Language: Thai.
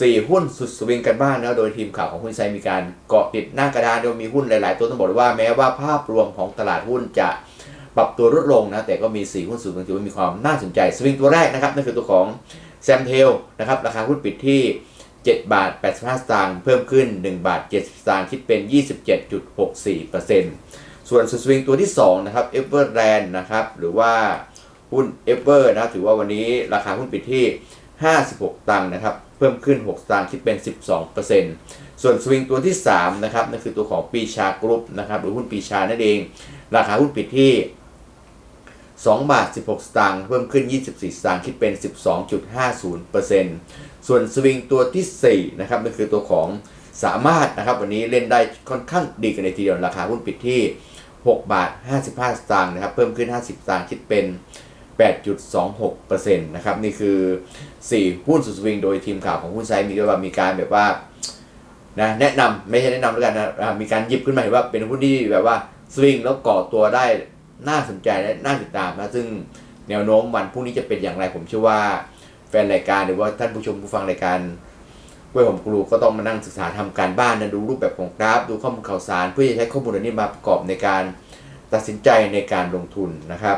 สี่หุ้นสุดสวิงกันบ้างนะโดยทีมข่าวของหุ้นไซมีการเกาะติดหน้ากระดานโดยมีหุ้นหลาย ๆ ตัวต้องบอกเลยว่าแม้ว่าภาพรวมของตลาดหุ้นจะปรับตัวลดลงนะแต่ก็มี 4 หุ้นสุดสวิงถือว่ามีความน่าสนใจสวิงตัวแรกนะครับนั่นคือตัวของแซมเทลนะครับราคาหุ้นปิดที่ 7 บาท 85 สตางค์เพิ่มขึ้น 1 บาท 70 สตางค์คิดเป็น 27.64%ส่วนสุดสวิงตัวที่2นะครับเอเวอร์แลนด์นะครับหรือว่าหุ้นเอเวอร์นะถือว่าวันนี้ราคาหุ้นปิดที่ 56 ตังค์นะครับ เพิ่มขึ้น 6 สตางค์คิดเป็น 12%ส่วนสวิงตัวที่3นะครับนั่นคือตัวของปีชากรุ๊ปนะครับหรือหุ้นปีชานั่นเอง ราคาหุ้นปิดที่2บาท 16 สตางค์เพิ่มขึ้น 24 สตางค์คิดเป็น 12.50%ส่วนสวิงตัวทีสี่4นะครับนั่นคือตัวของสามารถนะครับวันนี้เล่นได้ค่อนข้างดีกันในทีเดียวราคาหุ้นปิดที่ 6 บาท 55 สตางค์นะครับเพิ่มขึ้น 50 สตางค์คิดเป็น 8.26%นะครับนี่คือ 4 หุ้นสุดสวิงโดยทีมข่าวของหุ้นไซมีด้วยว่ามีการแบบว่านะแนะนำไม่ใช่แนะนำแล้วกันนะมีการหยิบขึ้นมาเห็นว่าเป็นหุ้นที่แบบว่าสวิงแล้วก่อตัวได้น่าสนใจและน่าติดตามนะซึ่งแนวโน้มวันพรุ่งนี้จะเป็นอย่างไรผมเชื่อว่าแฟนรายการหรือว่าท่านผู้ชมผู้ฟังรายการกล้วยหอมกรูก็ต้องมานั่งศึกษาทำการบ้านนะดูรูปแบบของกราฟ ดูข้อมูลข่าวสาร เพื่อจะใช้ข้อมูลเหล่านี้มาประกอบในการตัดสินใจในการลงทุนนะครับ